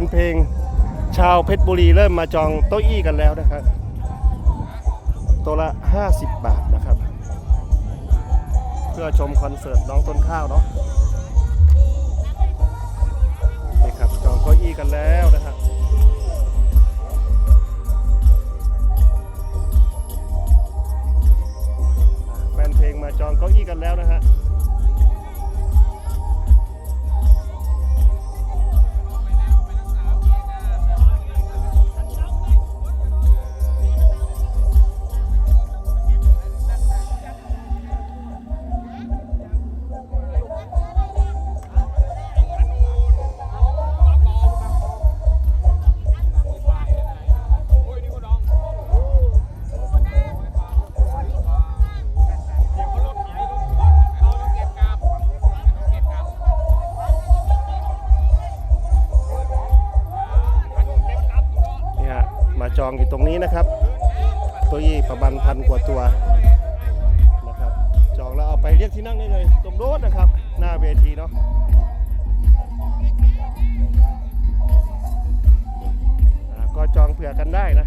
นเพลงชาวเพชรบุรีเริ่มมาจองโต๊ะอี้กันแล้วนะครับต๊ะละ 50 บาทนะครับ เพื่อชมคอนเสิร์ตน้องต้นข้าวเนาะนี่ครับจองโต๊ะอี้กันแล้วนะครับแฟนเพลงมาจองเก้าอี้กันแล้วนะฮะ องอยู่ตรงนี้นะครับตัวยี่ประมาณพันกว่าตัวนะครับ จองแล้วเอาไปเรียกที่นั่งได้เลยตรงโน้นนะครับ หน้าเวทีเนาะก็จองเผื่อกันได้นะ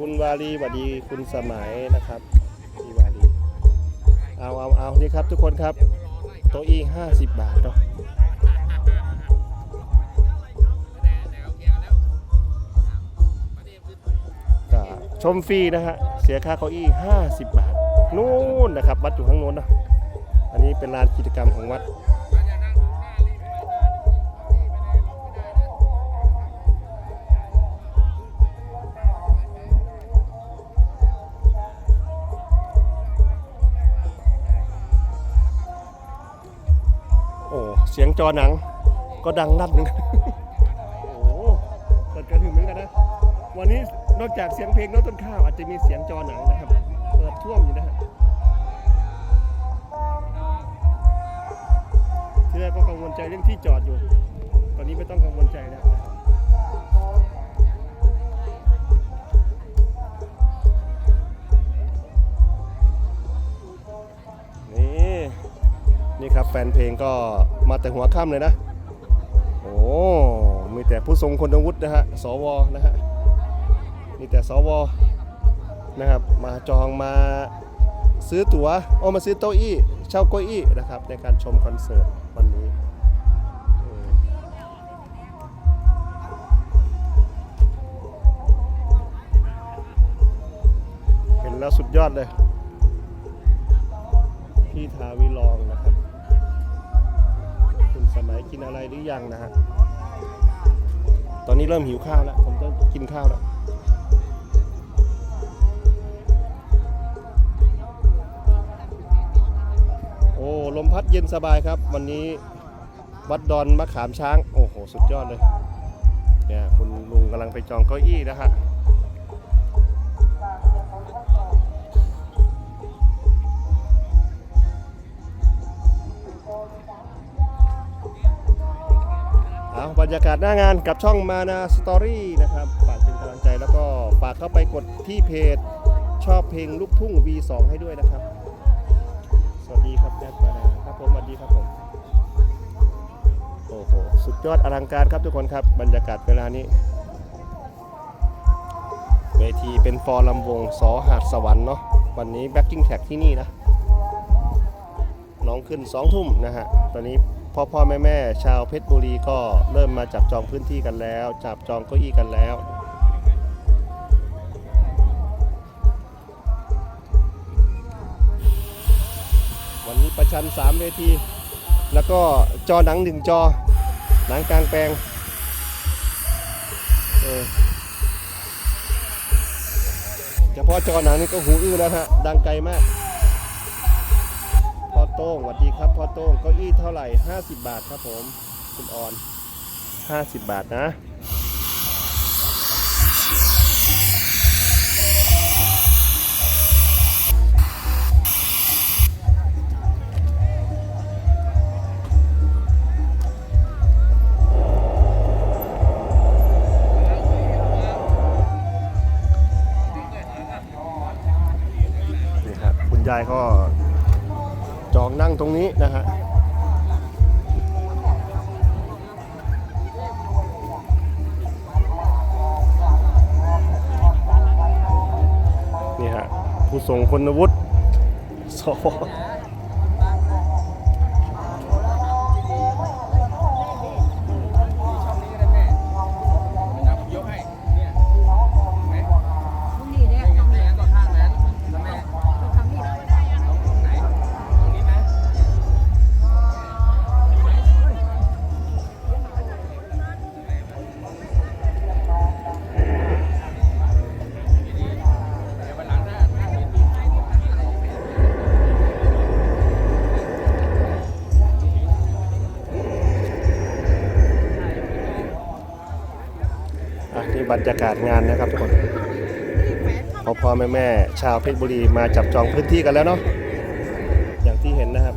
คุณวารีสวัสดีคุณสมัยนะครับพี่วารีเอาเอาเอานี่ครับทุกคนครับโต๊ะอีห้าสิบบาทเนาะชมฟรีนะฮะเสียค่าเก้าอี้50 บาท นู่นนะครับ วัดอยู่ข้างโน้นนะอันนี้เป็นลานกิจกรรมของวัด โอ้เสียงจอหนังก็ดังนัดหนึ่งโอ้เปิดกระหึ่มเหมือนกันนะ วันนี้นอกจากเสียงเพลงน้องต้นข้าวอาจจะมีเสียงจอหนังนะครับ เปิดท่วมอยู่นะฮะที่แรกก็กังวลใจเรื่องที่จอดอยู่ ตอนนี้ไม่ต้องกังวลใจแล้ว นี่ครับแฟนเพลงก็มาแต่หัวค่ำเลยนะ โอ้ มีแต่ผู้ทรงคุณวุฒินะฮะ สวนะฮะ มีแต่สวนะครับ มาจองมาซื้อตั๋วโอ้มาซื้อโต๊ะอี้เช่าเก้าอี้นะครับ ในการชมคอนเสิร์ตวันนี้เห็นแล้วสุดยอดเลยพี่ทาวิลองนะครับ สมัยกินอะไรหรือยังนะฮะ ตอนนี้เริ่มหิวข้าวแล้ว ผมต้องกินข้าวแล้วโอ้ลมพัดเย็นสบายครับ วันนี้วัดดอนมะขามช้าง โอ้โห สุดยอดเลยเนี่ยคุณลุงกำลังไปจองเก้าอี้นะฮะ เอาบรรยากาศหน้างานกับช่องมานาสตอรี่นะครับฝากเป็นกำลังใจแล้วก็ฝากเข้าไปกดที่เพจชอบเพลงลูกทุ่ง V2 ให้ด้วยนะครับ สวัสดีครับแดดมานาครับผมสวัสดีครับผมโอ้โหสุดยอดอลังการครับทุกคนครับบรรยากาศเวลานี้เวทีเป็นฟอร์ลำวงสอหาดสวรรค์เนาะวันนี้แบ็กกิ้งแท็กที่นี่นะน้องขึ้น2ทุ่มนะฮะตอนนี้ พ่อพ่อแม่แม่ชาวเพชรบุรีก็เริ่มมาจับจองพื้นที่กันแล้ว จับจองเก้าอี้กันแล้ววันนี้ประชัน 3 เวที แล้วก็จอหนังหนึ่งจอ หนังกลางแปลงเออเฉพาะจอหนังนี่ก็หูอื้อแล้วฮะ ดังไกลมาก โต้งสวัสดีครับพ่อโต้งเก้าอี้เท่าไหร่ 50 บาทครับผมคุณออน 50 บาทนะ นี่ครับคุณยายก็ ส่งคนวุฒิสว บรรยากาศงานนะครับทุกคนพ่อพ่อแม่แม่ชาวเพชรบุรีมาจับจองพื้นที่กันแล้วเนาะอย่างที่เห็นนะครับ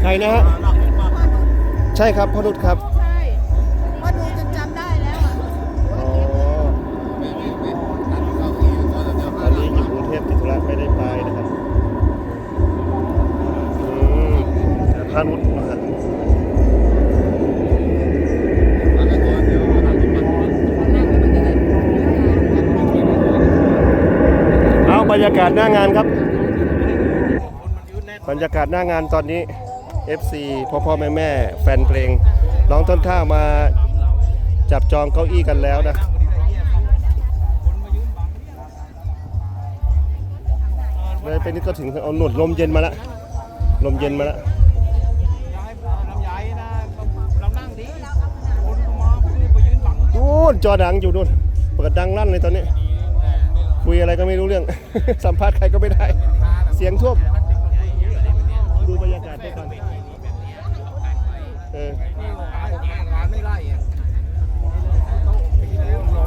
ใครนะฮะใช่ครับพ่อนุชครับ พานุชนะฮะเอาบรรยากาศหน้างานครับ บรรยากาศหน้างานตอนนี้ FC พ่อพ่อแม่แม่แฟนเพลงน้องต้นท่ามาจับจองเก้าอี้กันแล้วนะเลยไปนี่ก็ถึงเอาหนุดลมเย็นมาแล้วลมเย็นมาแล้ว นู่นจอดังอยู่นู่น เปิดดังลั่นเลยตอนนี้ คุยอะไรก็ไม่รู้เรื่อง สัมภาษณ์ใครก็ไม่ได้ เสียงท่วม ดูบรรยากาศไปก่อนเออร้านไม่ไล่อะ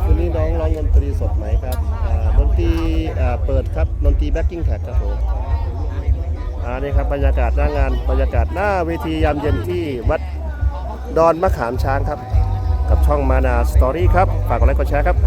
คืนนี้น้องร้องดนตรีสดไหมครับดนตรีเปิดครับดนตรีแบ็กกิ้งแท็กครับผมอ่านี่ครับบรรยากาศหน้างานบรรยากาศหน้าเวทียามเย็นที่วัดดอนมะขามช้างครับ กับช่องมานาสตอรี่ครับ ฝากกดไลค์กดแชร์ครับ